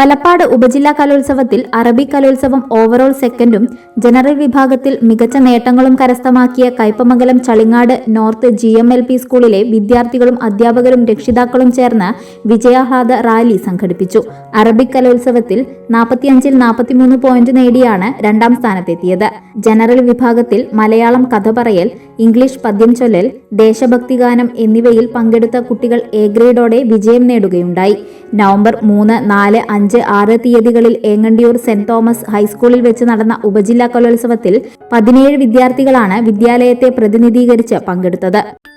വലപ്പാട് ഉപജില്ലാ കലോത്സവത്തിൽ അറബി കലോത്സവം ഓവറോൾ സെക്കൻഡും ജനറൽ വിഭാഗത്തിൽ മികച്ച നേട്ടങ്ങളും കരസ്ഥമാക്കിയ Kaipamangalam Chalingad north G M L P സ്കൂളിലെ വിദ്യാർത്ഥികളും അധ്യാപകരും രക്ഷിതാക്കളും ചേർന്ന് വിജയാഹ്ലാദ റാലി സംഘടിപ്പിച്ചു. അറബി കലോത്സവത്തിൽ നാൽപ്പത്തിയഞ്ചിൽ നാൽപ്പത്തിമൂന്ന് പോയിന്റ് നേടിയാണ് രണ്ടാം സ്ഥാനത്തെത്തിയത്. ജനറൽ വിഭാഗത്തിൽ മലയാളം കഥ പറയൽ ഇംഗ്ലീഷ് പദ്യം ചൊല്ലൽ ദേശഭക്തിഗാനം എന്നിവയിൽ പങ്കെടുത്ത കുട്ടികൾ എ ഗ്രേഡോടെ വിജയം നേടുകയുണ്ടായി. നവംബർ മൂന്ന് നാല് അഞ്ച് ആറ് തീയതികളിൽ ഏങ്ങണ്ടിയൂർ സെന്റ് തോമസ് ഹൈസ്കൂളിൽ വെച്ച് നടന്ന ഉപജില്ലാ കലോത്സവത്തിൽ പതിനേഴ് വിദ്യാർത്ഥികളാണ് വിദ്യാലയത്തെ പ്രതിനിധീകരിച്ച് പങ്കെടുത്തത്.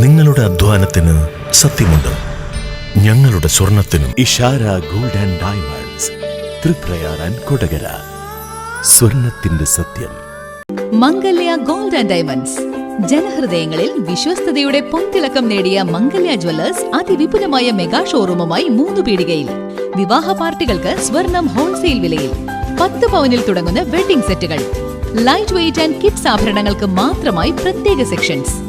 നിങ്ങളുടെ അധ്വാനത്തിന് സത്യമുണ്ട്. ഞങ്ങളുടെ സ്വർണത്തിനും Ishara gold and diamonds Triprayar and Kodakara. സ്വർണത്തിന്റെ സത്യം. Mangalya gold and diamonds. ജനഹൃദയങ്ങളിൽ വിശ്വസ്തയുടെ പൊൻതിളക്കം നേടിയ മംഗല്യ ജ്വല്ലേഴ്സ് അതിവിപുലമായ മെഗാ ഷോറൂമുമായി മൂന്ന് പീടികയിൽ. വിവാഹ പാർട്ടികൾക്ക് സ്വർണം ഹോൾസെയിൽ വിലയിൽ. പത്ത് പവനിൽ തുടങ്ങുന്ന വെഡിംഗ് സെറ്റുകൾ. ലൈറ്റ് വെയിറ്റ് ആൻഡ് കിഡ്സ് ആഭരണങ്ങൾക്ക് മാത്രമായി പ്രത്യേക സെക്ഷൻസ്